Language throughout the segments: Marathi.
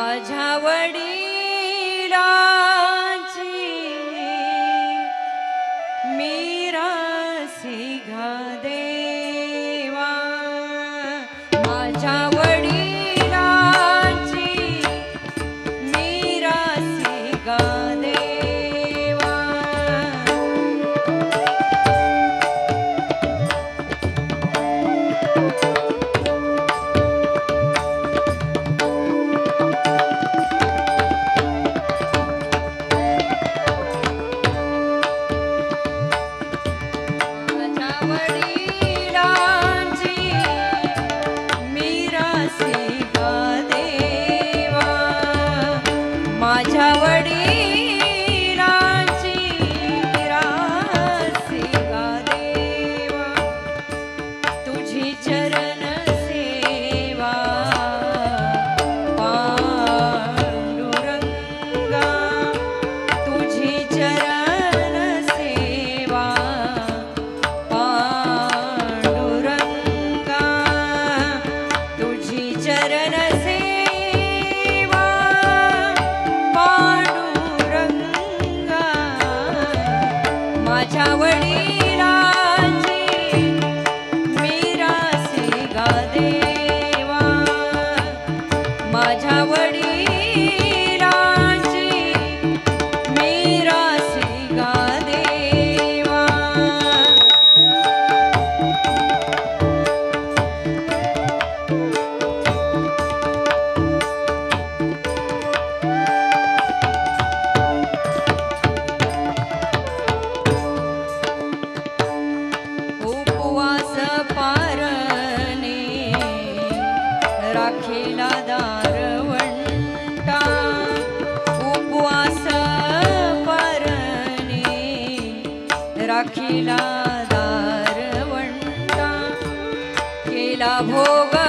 माझ्या वडिलांची माझ्या वडिलांची अखिला दारवंटा केला भोग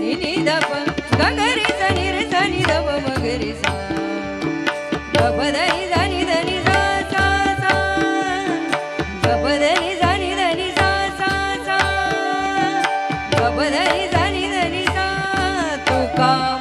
नि नि ध प गगरी स नि रे स नि ध प मगरी स. ध प ध नि ध नि ध नि सा सा सा. ध प ध नि ध नि ध नि सा सा सा. ध प ध नि ध नि ध नि सा तुका.